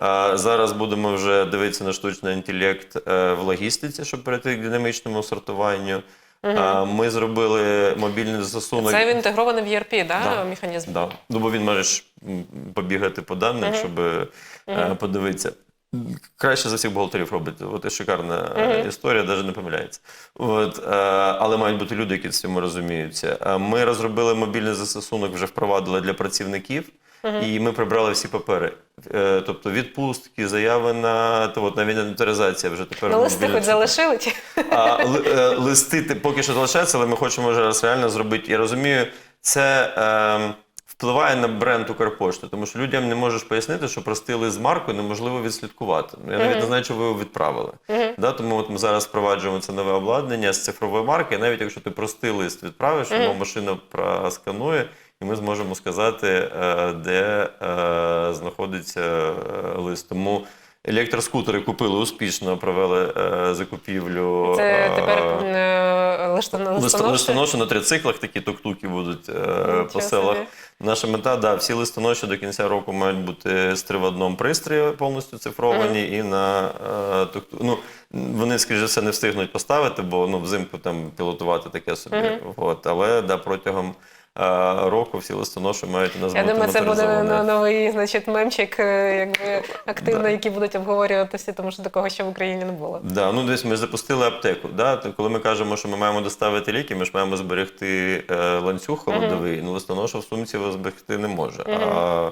А зараз будемо вже дивитися на штучний інтелект е, в логістиці, щоб перейти к динамічному сортуванню. А, Ми зробили мобільний застосунок. Це він інтегрований в ERP, да, Да. механізм? Да. Ну, бо він може побігати по даних, щоб е, подивитися. Краще за всіх бухгалтерів робить. От шикарна е, історія, навіть не помиляється. От, але мають бути люди, які з цим розуміються. Ми розробили мобільний застосунок, вже впровадили для працівників, і ми прибрали всі папери. Е, тобто відпустки, заяви на то, от, навіть інвентаризація вже тепер. Ну, листи хоч залишили? Чи? а, ли- е, листи поки що залишаються, але ми хочемо зараз реально зробити. Я розумію, це е, впливає на бренд Укрпошти, тому що людям не можеш пояснити, що простий лист з маркою неможливо відслідкувати. Я навіть не знаю, чи ви його відправили. Да, тому от ми зараз впроваджуємо це нове обладнання з цифрової марки. Навіть якщо ти простий лист відправиш, mm машина просканує. І ми зможемо сказати, е, де е, знаходиться е, лист. Тому електроскутери купили успішно, провели е, закупівлю. Це тепер е, Листо- листоноші? Листоноші на трициклах такі тук-туки будуть е, по селах. собі. Наша мета, да, всі листоноші до кінця року мають бути з триводном пристрої повністю цифровані і на е, Ну, вони, скоріше за все, не встигнуть поставити, бо ну, взимку там пілотувати таке собі. От, але да, протягом року всі листоноші мають нас Я бути думаю, це буде на- новий значить, мемчик, е, якби активно, який будуть обговорювати всі, тому що такого ще в Україні не було. Да, ну десь ми запустили аптеку. Да? Коли ми кажемо, що ми маємо доставити ліки, ми ж маємо зберегти е, ланцюг холодовий. Ну, листоноша в сумці зберегти не може. А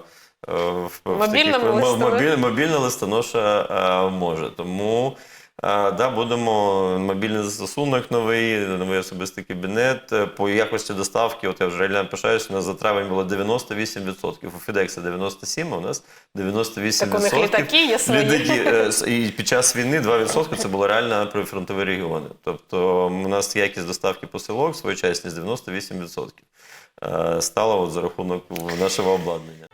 е, в, в Мобільному таких- мо- мобіль, мобільна листоноша е, може. Тому е, да, будемо мобільний застосунок новий, новий особистий кабінет. Е, По якості доставки, от я вже реально пишаюсь, у нас за травень було 98%. У FedEx 97%, а у нас 98%. Так у них літаки є свої. Літаки, е, І під час війни 2% це було реально прифронтові регіони. Тобто у нас якість доставки посилок, своєчасність 98%. е, Стала от за рахунок нашого обладнання.